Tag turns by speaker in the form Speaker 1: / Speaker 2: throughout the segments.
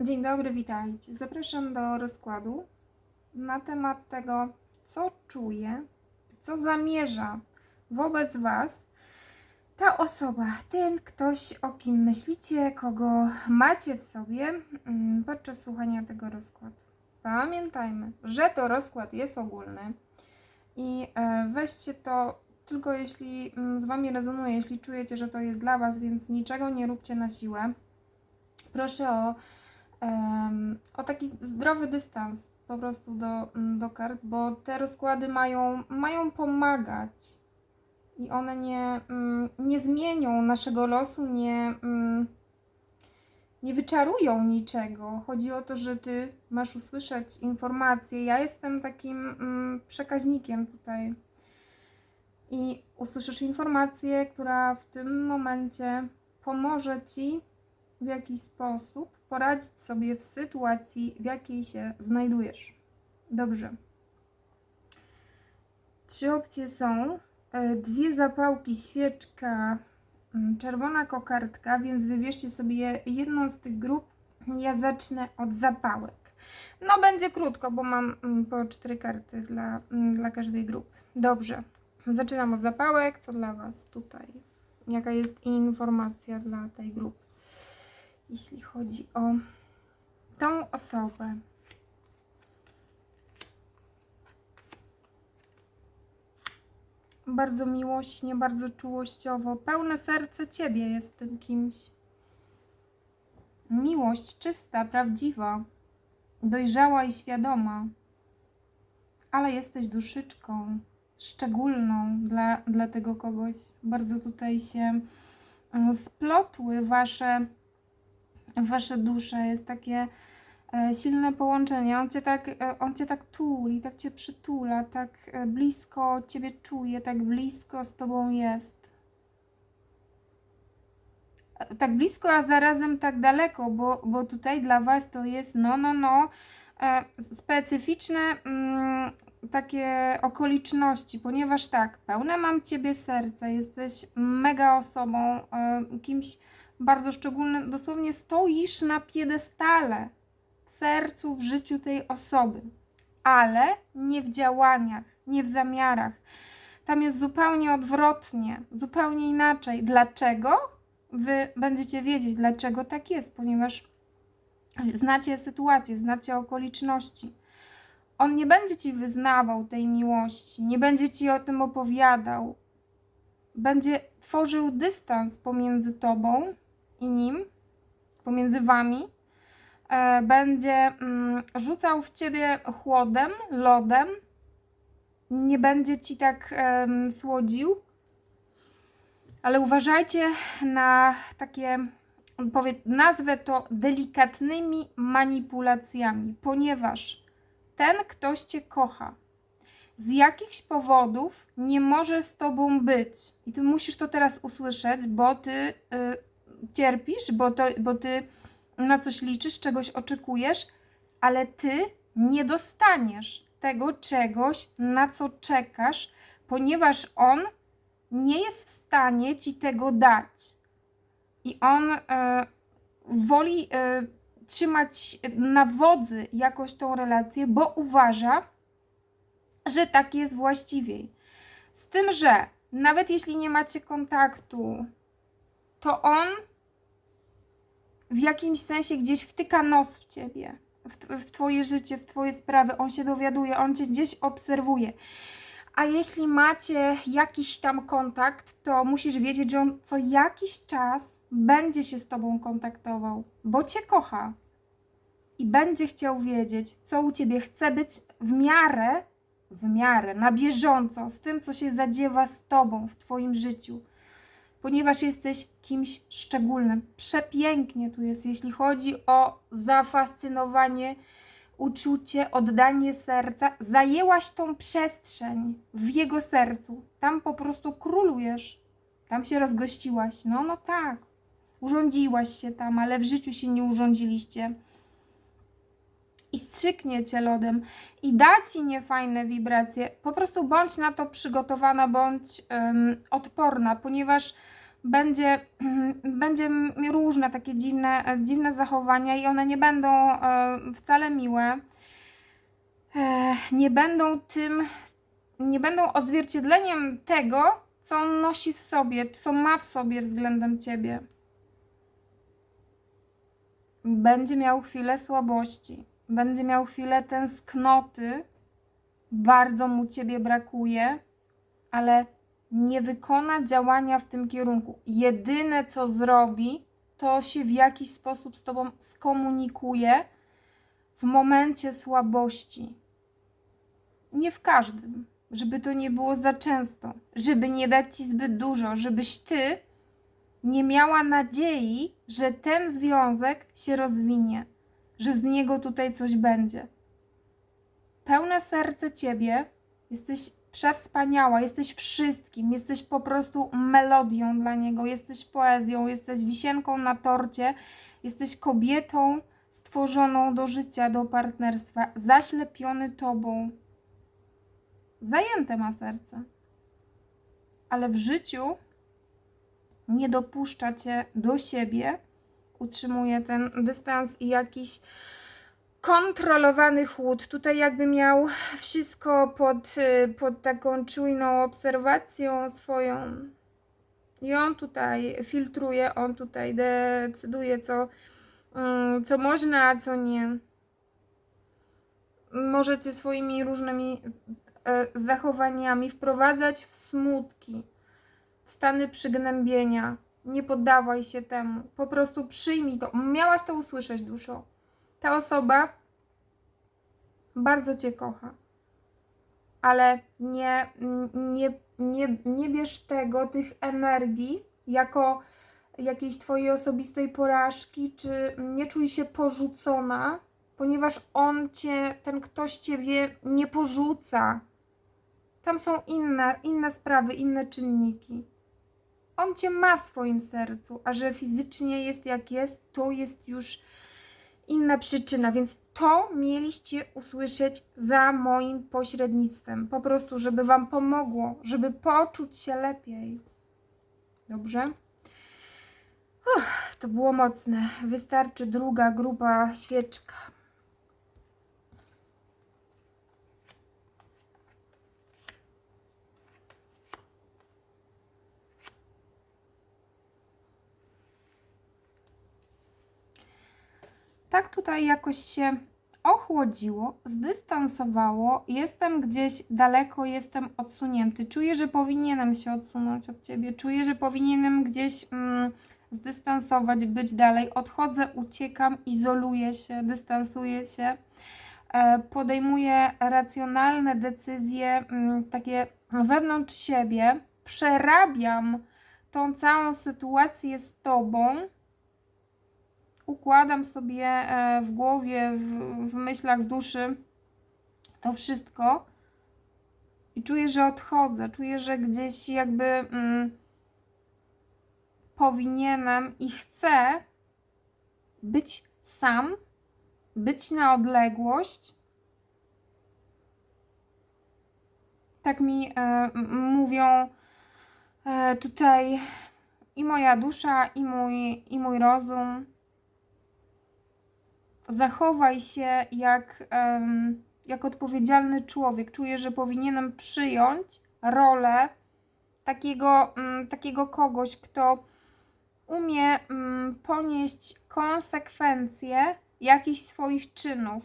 Speaker 1: Dzień dobry, witajcie. Zapraszam do rozkładu na temat tego, co czuje, co zamierza wobec Was ta osoba, ten ktoś, o kim myślicie, kogo macie w sobie mm, podczas słuchania tego rozkładu. Pamiętajmy, że to rozkład jest ogólny i e, weźcie to tylko jeśli mm, z Wami rezonuje, jeśli czujecie, że to jest dla Was, więc niczego nie róbcie na siłę. Proszę o o taki zdrowy dystans po prostu do, mm, do kart, bo te rozkłady mają, mają pomagać i one nie, mm, nie zmienią naszego losu, nie, mm, nie wyczarują niczego. Chodzi o to, że ty masz usłyszeć informacje. Ja jestem takim przekaźnikiem tutaj. I usłyszysz informację, która w tym momencie pomoże ci w jakiś sposób poradzić sobie w sytuacji, w jakiej się znajdujesz. Dobrze. Trzy opcje są. E, Dwie zapałki, świeczka, mm, czerwona kokardka, więc wybierzcie sobie jedną z tych grup. Ja zacznę od zapałek. No, będzie krótko, bo mam mm, po cztery karty dla, mm, dla każdej grupy. Dobrze. Zaczynam od zapałek. Co dla Was tutaj? Jaka jest informacja dla tej grupy? Jeśli chodzi o tą osobę. Bardzo miłośnie, bardzo czułościowo, pełne serce Ciebie jest tym kimś. Miłość czysta, prawdziwa, dojrzała i świadoma, ale jesteś duszyczką szczególną dla, dla tego kogoś. Bardzo tutaj się mm, splotły Wasze wasze dusze, jest takie e, silne połączenie. On cię, tak, e, on cię tak tuli, tak cię przytula, tak e, blisko ciebie czuje, tak blisko z tobą jest. Tak blisko, a zarazem tak daleko, bo, bo tutaj dla was to jest no, no, no, specyficzne mm, takie okoliczności, ponieważ tak, pełne mam ciebie serce, jesteś mega osobą, kimś bardzo szczególny, dosłownie stoisz na piedestale w sercu, w życiu tej osoby, ale nie w działaniach, nie w zamiarach. Tam jest zupełnie odwrotnie, zupełnie inaczej. Dlaczego? Wy będziecie wiedzieć, dlaczego tak jest, ponieważ znacie sytuację, znacie okoliczności. On nie będzie ci wyznawał tej miłości, nie będzie ci o tym opowiadał. Będzie tworzył dystans pomiędzy tobą i nim, pomiędzy wami, e, będzie mm, rzucał w ciebie chłodem, lodem, nie będzie ci tak słodził, ale uważajcie na takie, powie, nazwę to delikatnymi manipulacjami, ponieważ ten ktoś cię kocha. Z jakichś powodów nie może z tobą być. I ty musisz to teraz usłyszeć, bo ty y, cierpisz, bo, to, bo ty na coś liczysz, czegoś oczekujesz, ale ty nie dostaniesz tego czegoś, na co czekasz, ponieważ on nie jest w stanie ci tego dać. I on e, woli e, trzymać na wodzy jakoś tą relację, bo uważa, że tak jest właściwiej. Z tym, że nawet jeśli nie macie kontaktu, to on w jakimś sensie gdzieś wtyka nos w ciebie, w, w twoje życie, w twoje sprawy. On się dowiaduje, on cię gdzieś obserwuje. A jeśli macie jakiś tam kontakt, to musisz wiedzieć, że on co jakiś czas będzie się z tobą kontaktował, bo cię kocha i będzie chciał wiedzieć, co u ciebie chce być w miarę, w miarę, na bieżąco z tym, co się zadziewa z tobą w twoim życiu ponieważ jesteś kimś szczególnym. Przepięknie tu jest, jeśli chodzi o zafascynowanie, uczucie, oddanie serca. Zajęłaś tą przestrzeń w jego sercu. Tam po prostu królujesz. Tam się rozgościłaś. No, no tak. Urządziłaś się tam, ale w życiu się nie urządziliście. I strzyknie cię lodem i da ci niefajne wibracje. Po prostu bądź na to przygotowana, bądź em, odporna, ponieważ będzie, będzie różne takie dziwne, dziwne zachowania i one nie będą e, wcale miłe. E, Nie będą tym, nie będą odzwierciedleniem tego, co on nosi w sobie, co ma w sobie względem ciebie. Będzie miał chwilę słabości, będzie miał chwilę tęsknoty, bardzo mu ciebie brakuje, ale nie wykona działania w tym kierunku. Jedyne co zrobi, to się w jakiś sposób z tobą skomunikuje w momencie słabości. Nie w każdym, żeby to nie było za często, żeby nie dać ci zbyt dużo, żebyś ty nie miała nadziei, że ten związek się rozwinie, że z niego tutaj coś będzie. Pełne serce ciebie, jesteś przewspaniała, jesteś wszystkim, jesteś po prostu melodią dla niego, jesteś poezją, jesteś wisienką na torcie, jesteś kobietą stworzoną do życia, do partnerstwa, zaślepiony tobą. Zajęte ma serce, ale w życiu nie dopuszcza cię do siebie, utrzymuje ten dystans i jakiś kontrolowany chłód. Tutaj jakby miał wszystko pod, y, pod taką czujną obserwacją swoją. I on tutaj filtruje, on tutaj decyduje, co, mm, co można, a co nie. Możecie swoimi różnymi e, zachowaniami wprowadzać w smutki, w stany przygnębienia. Nie poddawaj się temu. Po prostu przyjmij to. Miałaś to usłyszeć, duszo ta osoba bardzo cię kocha, ale nie, nie, nie, nie bierz tego, tych energii jako jakiejś twojej osobistej porażki, czy nie czuj się porzucona, ponieważ on cię, ten ktoś ciebie nie porzuca. Tam są inne, inne sprawy, inne czynniki. On cię ma w swoim sercu, a że fizycznie jest jak jest, to jest już inna przyczyna, więc to mieliście usłyszeć za moim pośrednictwem. Po prostu, żeby Wam pomogło, żeby poczuć się lepiej. Dobrze? Uff, to było mocne. Wystarczy druga gruba świeczka. Tak tutaj jakoś się ochłodziło, zdystansowało, jestem gdzieś daleko, jestem odsunięty. Czuję, że powinienem się odsunąć od ciebie, czuję, że powinienem gdzieś mm, zdystansować, być dalej. Odchodzę, uciekam, izoluję się, dystansuję się, e, podejmuję racjonalne decyzje, mm, takie wewnątrz siebie, przerabiam tą całą sytuację z tobą układam sobie e, w głowie, w, w myślach, w duszy to wszystko i czuję, że odchodzę, czuję, że gdzieś jakby mm, powinienem i chcę być sam, być na odległość. Tak mi e, mówią e, tutaj i moja dusza, i mój, i mój rozum zachowaj się jak, um, jak odpowiedzialny człowiek. Czuję, że powinienem przyjąć rolę takiego, um, takiego kogoś, kto umie um, ponieść konsekwencje jakichś swoich czynów.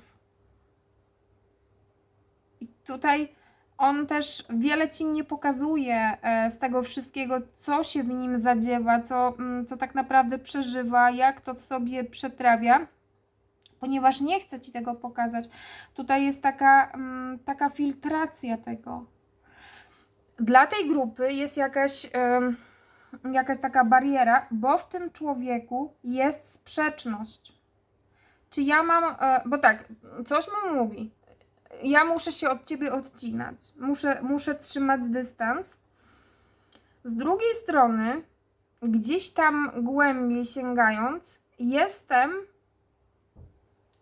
Speaker 1: I tutaj on też wiele ci nie pokazuje e, z tego wszystkiego, co się w nim zadziewa, co, co tak naprawdę przeżywa, jak to w sobie przetrawia ponieważ nie chcę Ci tego pokazać. Tutaj jest taka, mm, taka filtracja tego. Dla tej grupy jest jakaś, jakaś taka bariera, bo w tym człowieku jest sprzeczność. Czy ja mam, e, bo tak, coś mu mówi. Ja muszę się od ciebie odcinać, muszę, muszę trzymać dystans. Z drugiej strony, gdzieś tam głębiej sięgając, jestem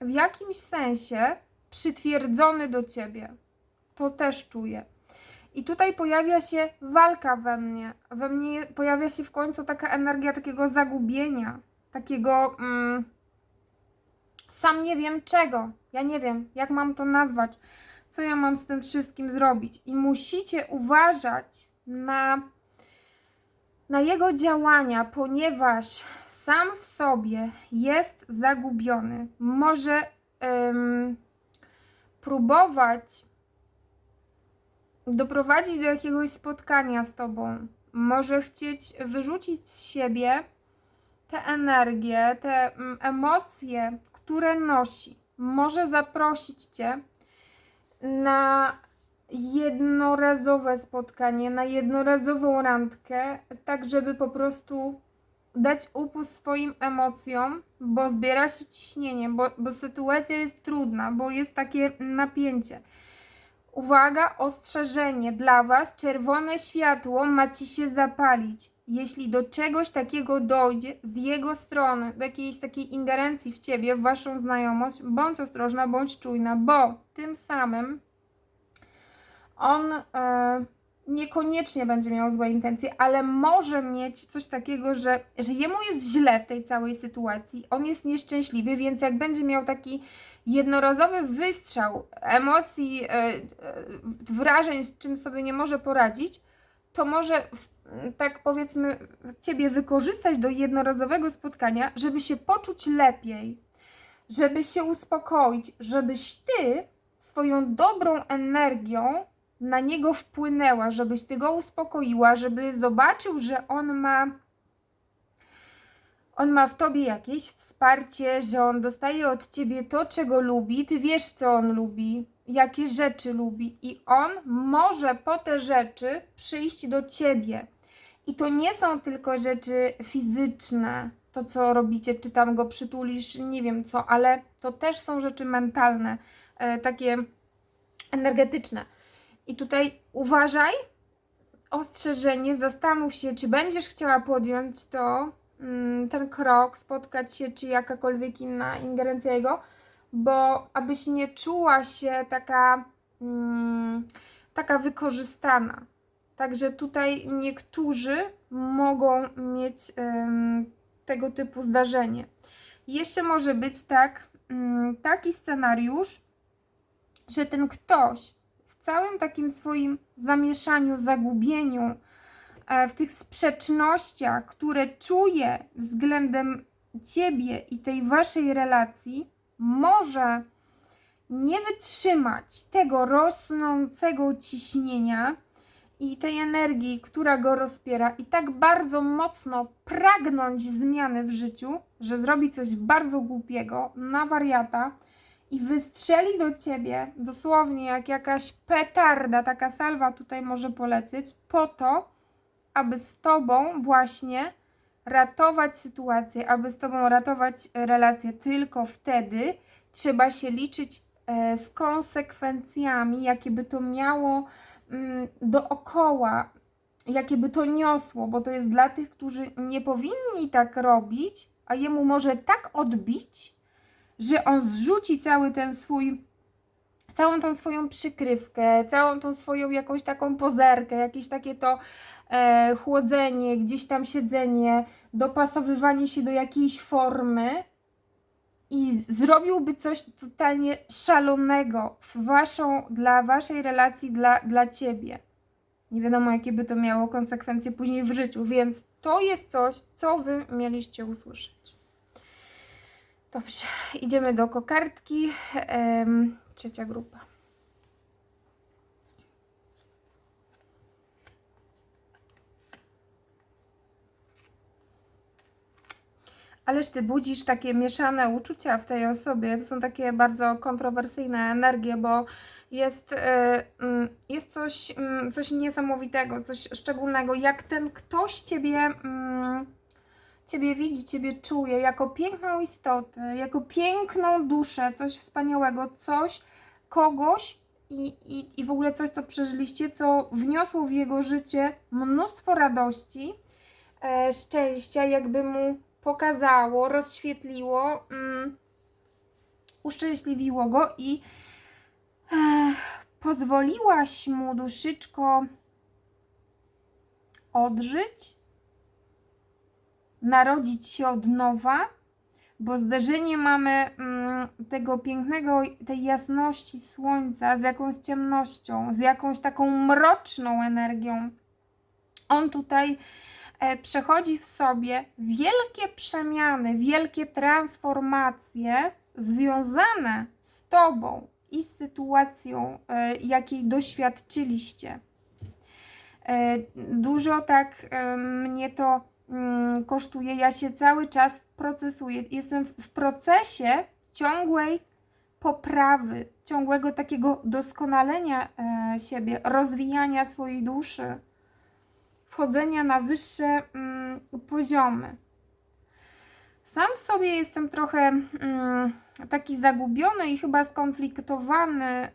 Speaker 1: w jakimś sensie przytwierdzony do ciebie. To też czuję. I tutaj pojawia się walka we mnie. We mnie pojawia się w końcu taka energia takiego zagubienia, takiego. Mm, sam nie wiem czego. Ja nie wiem, jak mam to nazwać, co ja mam z tym wszystkim zrobić. I musicie uważać na, na jego działania, ponieważ sam w sobie jest zagubiony. Może próbować doprowadzić do jakiegoś spotkania z tobą. Może chcieć wyrzucić z siebie tę energię, te mm, emocje, które nosi. Może zaprosić cię na jednorazowe spotkanie, na jednorazową randkę, tak żeby po prostu dać upust swoim emocjom, bo zbiera się ciśnienie, bo, bo sytuacja jest trudna, bo jest takie napięcie. Uwaga, ostrzeżenie dla Was, czerwone światło ma Ci się zapalić. Jeśli do czegoś takiego dojdzie z jego strony, do jakiejś takiej ingerencji w Ciebie, w Waszą znajomość, bądź ostrożna, bądź czujna, bo tym samym on e, niekoniecznie będzie miał złe intencje, ale może mieć coś takiego, że, że jemu jest źle w tej całej sytuacji, on jest nieszczęśliwy, więc jak będzie miał taki jednorazowy wystrzał emocji, e, e, wrażeń, z czym sobie nie może poradzić, to może w, tak powiedzmy ciebie wykorzystać do jednorazowego spotkania, żeby się poczuć lepiej, żeby się uspokoić, żebyś ty swoją dobrą energią na niego wpłynęła, żebyś ty go uspokoiła, żeby zobaczył, że on ma on ma w tobie jakieś wsparcie, że on dostaje od ciebie to, czego lubi, ty wiesz, co on lubi, jakie rzeczy lubi, i on może po te rzeczy przyjść do ciebie. I to nie są tylko rzeczy fizyczne, to co robicie, czy tam go przytulisz, nie wiem co, ale to też są rzeczy mentalne, e, takie energetyczne. I tutaj uważaj, ostrzeżenie, zastanów się, czy będziesz chciała podjąć to, mm, ten krok, spotkać się, czy jakakolwiek inna ingerencja jego, bo abyś nie czuła się taka, mm, taka wykorzystana. Także tutaj niektórzy mogą mieć tego typu zdarzenie. Jeszcze może być tak, ym, taki scenariusz, że ten ktoś całym takim swoim zamieszaniu, zagubieniu, e, w tych sprzecznościach, które czuje względem ciebie i tej waszej relacji, może nie wytrzymać tego rosnącego ciśnienia i tej energii, która go rozpiera, i tak bardzo mocno pragnąć zmiany w życiu, że zrobi coś bardzo głupiego na wariata i wystrzeli do ciebie dosłownie jak jakaś petarda, taka salwa tutaj może polecieć, po to, aby z tobą właśnie ratować sytuację, aby z tobą ratować relację. Tylko wtedy trzeba się liczyć e, z konsekwencjami, jakie by to miało mm, dookoła, jakie by to niosło, bo to jest dla tych, którzy nie powinni tak robić, a jemu może tak odbić, że on zrzuci cały ten swój, całą tą swoją przykrywkę, całą tą swoją jakąś taką pozerkę, jakieś takie to e, chłodzenie, gdzieś tam siedzenie, dopasowywanie się do jakiejś formy i zrobiłby coś totalnie szalonego w waszą, dla waszej relacji, dla, dla ciebie. Nie wiadomo, jakie by to miało konsekwencje później w życiu, więc to jest coś, co wy mieliście usłyszeć. Dobrze, idziemy do kokardki. Trzecia grupa. Ależ ty budzisz takie mieszane uczucia w tej osobie. To są takie bardzo kontrowersyjne energie, bo jest, e, mm, jest coś, mm, coś niesamowitego, coś szczególnego. Jak ten ktoś ciebie. mm, Ciebie widzi, Ciebie czuje jako piękną istotę, jako piękną duszę, coś wspaniałego, coś, kogoś i, i, i w ogóle coś, co przeżyliście, co wniosło w jego życie mnóstwo radości, e, szczęścia, jakby mu pokazało, rozświetliło, mm, uszczęśliwiło go i e, pozwoliłaś mu, duszyczko, odżyć, narodzić się od nowa, bo zderzenie mamy mm, tego pięknego, tej jasności słońca z jakąś ciemnością, z jakąś taką mroczną energią. On tutaj e, przechodzi w sobie wielkie przemiany, wielkie transformacje związane z Tobą i z sytuacją, e, jakiej doświadczyliście. E, Dużo tak mnie to kosztuje. Ja się cały czas procesuję. Jestem w- w procesie ciągłej poprawy, ciągłego takiego doskonalenia e, siebie, rozwijania swojej duszy, wchodzenia na wyższe mm, poziomy. Sam w sobie jestem trochę mm, taki zagubiony i chyba skonfliktowany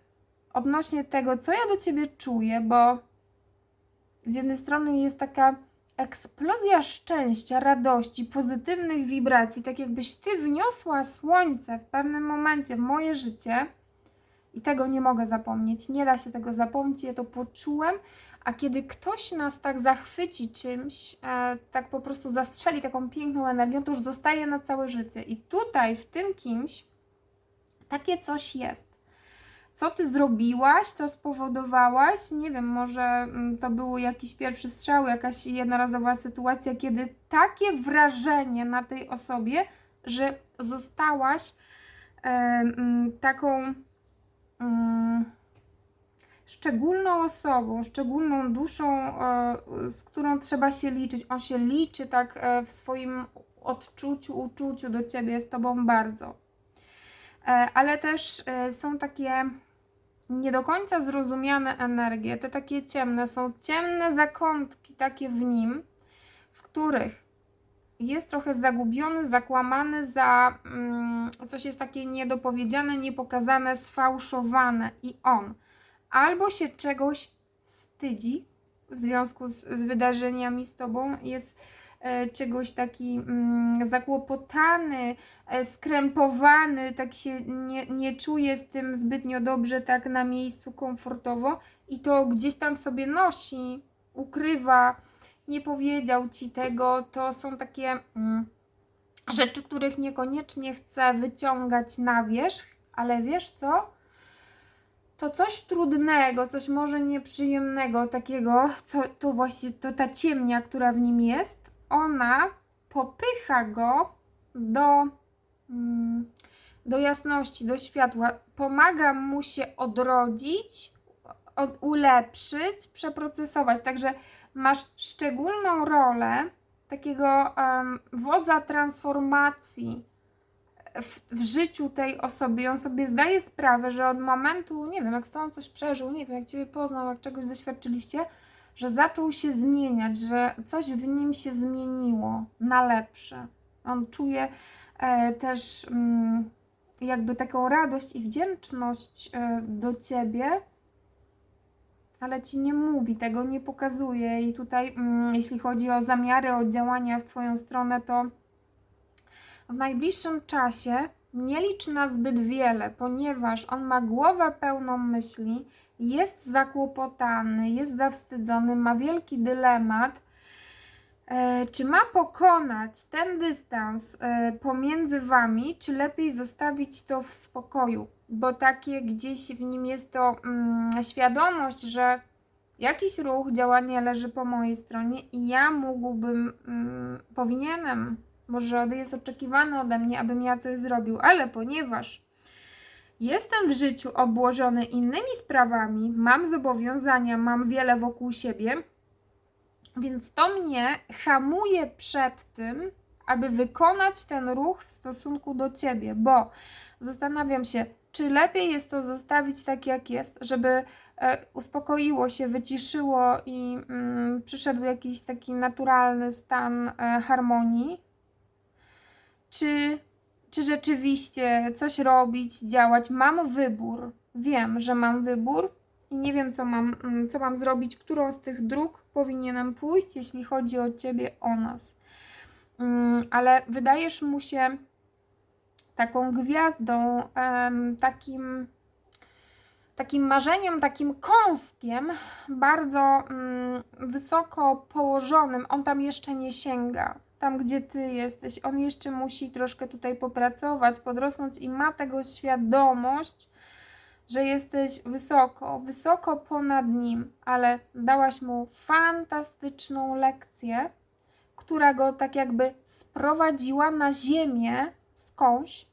Speaker 1: odnośnie tego, co ja do ciebie czuję, bo z jednej strony jest taka eksplozja szczęścia, radości, pozytywnych wibracji, tak jakbyś ty wniosła słońce w pewnym momencie w moje życie i tego nie mogę zapomnieć, nie da się tego zapomnieć, ja to poczułem, a kiedy ktoś nas tak zachwyci czymś, e, tak po prostu zastrzeli taką piękną energią, to już zostaje na całe życie. I tutaj w tym kimś takie coś jest co ty zrobiłaś, co spowodowałaś. Nie wiem, może mm, to był jakiś pierwszy strzał, jakaś jednorazowa sytuacja, kiedy takie wrażenie na tej osobie, że zostałaś e, mm, taką mm, szczególną osobą, szczególną duszą, e, z którą trzeba się liczyć. On się liczy tak e, w swoim odczuciu, uczuciu do ciebie, z tobą bardzo. E, ale też e, są takie nie do końca zrozumiane energie, te takie ciemne, są ciemne zakątki takie w nim, w których jest trochę zagubiony, zakłamany za mm, coś jest takie niedopowiedziane, niepokazane, sfałszowane i on albo się czegoś wstydzi w związku z, z wydarzeniami z tobą, jest czegoś taki mm, zakłopotany, e, skrępowany, tak się nie, nie czuje z tym zbytnio dobrze, tak na miejscu komfortowo i to gdzieś tam sobie nosi, ukrywa, nie powiedział ci tego, to są takie mm, rzeczy, których niekoniecznie chce wyciągać na wierzch, ale wiesz co? To coś trudnego, coś może nieprzyjemnego, takiego, co to właśnie to ta ciemnia, która w nim jest, ona popycha go do, mm, do jasności, do światła, pomaga mu się odrodzić, od, ulepszyć, przeprocesować. Także masz szczególną rolę takiego em, wodza transformacji w, w życiu tej osoby. I on sobie zdaje sprawę, że od momentu, nie wiem, jak z tobą coś przeżył, nie wiem, jak ciebie poznał, jak czegoś doświadczyliście, że zaczął się zmieniać, że coś w nim się zmieniło na lepsze. On czuje e, też mm, jakby taką radość i wdzięczność e, do ciebie, ale ci nie mówi, tego nie pokazuje. I tutaj, mm, jeśli chodzi o zamiary, o działania w Twoją stronę, to w najbliższym czasie nie licz na zbyt wiele, ponieważ on ma głowę pełną myśli, jest zakłopotany, jest zawstydzony, ma wielki dylemat. E, czy ma pokonać ten dystans e, pomiędzy wami, czy lepiej zostawić to w spokoju? Bo takie gdzieś w nim jest to mm, świadomość, że jakiś ruch, działanie leży po mojej stronie i ja mógłbym, mm, powinienem, może jest oczekiwane ode mnie, abym ja coś zrobił, ale ponieważ jestem w życiu obłożony innymi sprawami, mam zobowiązania, mam wiele wokół siebie, więc to mnie hamuje przed tym, aby wykonać ten ruch w stosunku do ciebie, bo zastanawiam się, czy lepiej jest to zostawić tak, jak jest, żeby e, uspokoiło się, wyciszyło i mm, przyszedł jakiś taki naturalny stan e, harmonii, czy, czy rzeczywiście coś robić, działać. Mam wybór. Wiem, że mam wybór i nie wiem, co mam, mm, co mam zrobić, którą z tych dróg powinienem pójść, jeśli chodzi o ciebie, o nas. Mm, Ale wydajesz mu się taką gwiazdą, takim takim marzeniem, takim kąskiem, bardzo mm, wysoko położonym. On tam jeszcze nie sięga. Tam, gdzie ty jesteś, on jeszcze musi troszkę tutaj popracować, podrosnąć i ma tego świadomość, że jesteś wysoko, wysoko ponad nim, ale dałaś mu fantastyczną lekcję, która go tak jakby sprowadziła na ziemię skądś,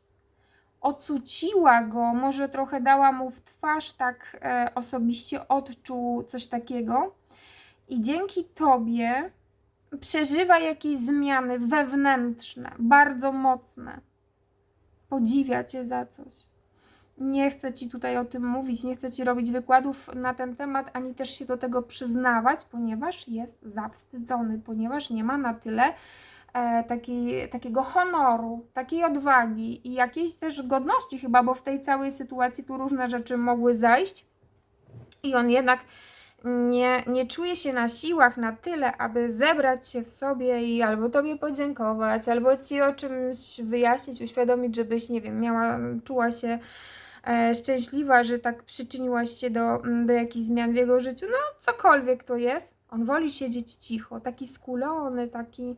Speaker 1: ocuciła go, może trochę dała mu w twarz, tak e, osobiście odczuł coś takiego. I dzięki tobie przeżywa jakieś zmiany wewnętrzne, bardzo mocne. Podziwia cię za coś. Nie chcę ci tutaj o tym mówić, nie chcę ci robić wykładów na ten temat, ani też się do tego przyznawać, ponieważ jest zawstydzony, ponieważ nie ma na tyle e, takiej, takiego honoru, takiej odwagi i jakiejś też godności chyba, bo w tej całej sytuacji tu różne rzeczy mogły zajść i on jednak nie, nie czuje się na siłach na tyle, aby zebrać się w sobie i albo tobie podziękować, albo ci o czymś wyjaśnić, uświadomić, żebyś, nie wiem, miała, czuła się e, szczęśliwa, że tak przyczyniłaś się do, mm, do jakichś zmian w jego życiu. No, cokolwiek to jest. On woli siedzieć cicho, taki skulony, taki,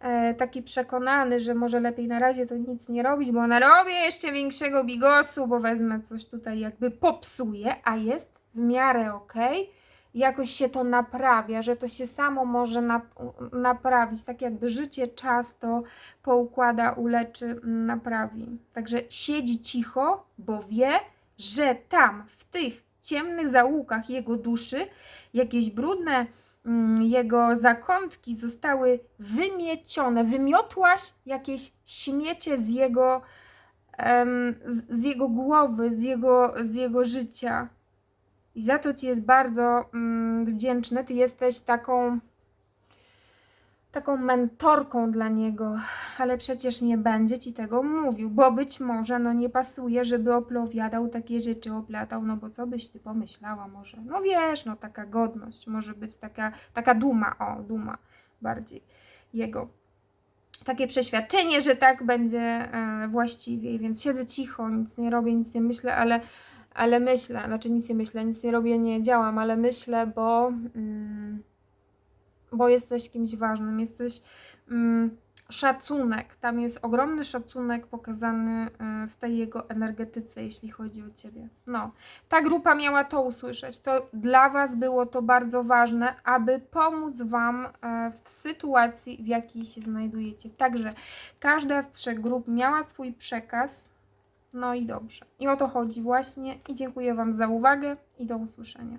Speaker 1: e, taki przekonany, że może lepiej na razie to nic nie robić, bo narobię jeszcze większego bigosu, bo wezmę coś tutaj jakby popsuję, a jest w miarę okej jakoś się to naprawia, że to się samo może nap- naprawić, tak jakby życie, czas to poukłada, uleczy, mm, naprawi. Także siedzi cicho, bo wie, że tam, w tych ciemnych zaułkach jego duszy, jakieś brudne mm, jego zakątki zostały wymiecione. Wymiotłaś jakieś śmiecie z jego, z jego głowy, z jego, z jego życia. I za to Ci jest bardzo mm, wdzięczny. Ty jesteś taką taką mentorką dla niego, ale przecież nie będzie Ci tego mówił, bo być może no nie pasuje, żeby opowiadał takie rzeczy, oplatał, no bo co byś Ty pomyślała może? No wiesz, no taka godność, może być taka, taka duma, o, duma bardziej jego. Takie przeświadczenie, że tak będzie e, właściwie, więc siedzę cicho, nic nie robię, nic nie myślę, ale ale myślę, znaczy nic nie myślę, nic nie robię, nie działam, ale myślę, bo, mm, bo jesteś kimś ważnym, jesteś mm, szacunek, tam jest ogromny szacunek pokazany y, w tej jego energetyce, jeśli chodzi o ciebie. No, ta grupa miała to usłyszeć, to dla was było to bardzo ważne, aby pomóc wam e, w sytuacji, w jakiej się znajdujecie. Także każda z trzech grup miała swój przekaz, no i dobrze. I o to chodzi właśnie. I dziękuję Wam za uwagę i do usłyszenia.